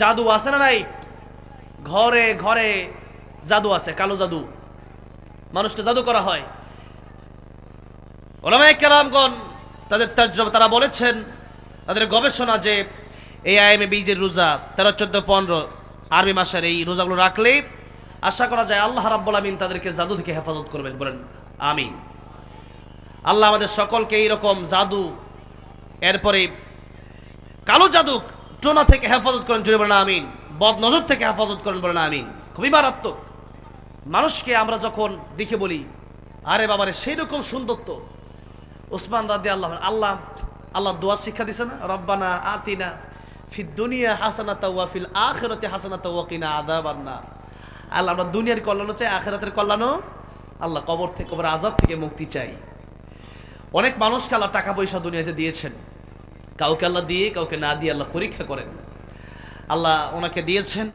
জাদু আছে না নাই? ঘরে ঘরে জাদু আছে, কালো জাদু। মানুষকে জাদু করা হয়। ওলামায়ে কেরামগণ তাদের তারা বলেছেন, তাদের গবেষণা যে এই আইএমএ বীজের রোজা, তেরো, চোদ্দ, পনেরো, আরবি মাসের এই রোজাগুলো রাখলে আশা করা যায় আল্লাহ রাব্বুল আমিন তাদেরকে জাদু থেকে হেফাজত করবেন। বলেন, আমিন। আল্লাহ আমাদের সকলকে এইরকম জাদু, এরপরে কালো জাদু টোনা থেকে হেফাজত করেন জুড়ে বলেন আমিন। বদ নজর থেকে হেফাজত করেন বলেন আমিন। খুবই মারাত্মক। মানুষকে আমরা যখন দেখে বলি, আরে বাবারে সেই রকম সুন্দর তো ওসমান রাদি আল্লাহ আল্লাহ আল্লাহ দোয়া শিক্ষা দিছে না? রব্বানা আতিনা ফি দুনিয়া হাসানাতা ওয়া ফিল আখিরাতি হাসানাতা ওয়া কিনা আযাবান নার। আল্লাহ, আমরা দুনিয়ার কল্যাণও চাই, আখেরাতের কল্যাণও আল্লাহ কবর থেকে, কবর আযাব থেকে মুক্তি চাই। অনেক মানুষকে আল্লাহ টাকা পয়সা দুনিয়াতে দিয়েছেন। কাউকে আল্লাহ দিয়ে কাউকে না দিয়ে আল্লাহ পরীক্ষা করেন। আল্লাহ ওনাকে দিয়েছেন।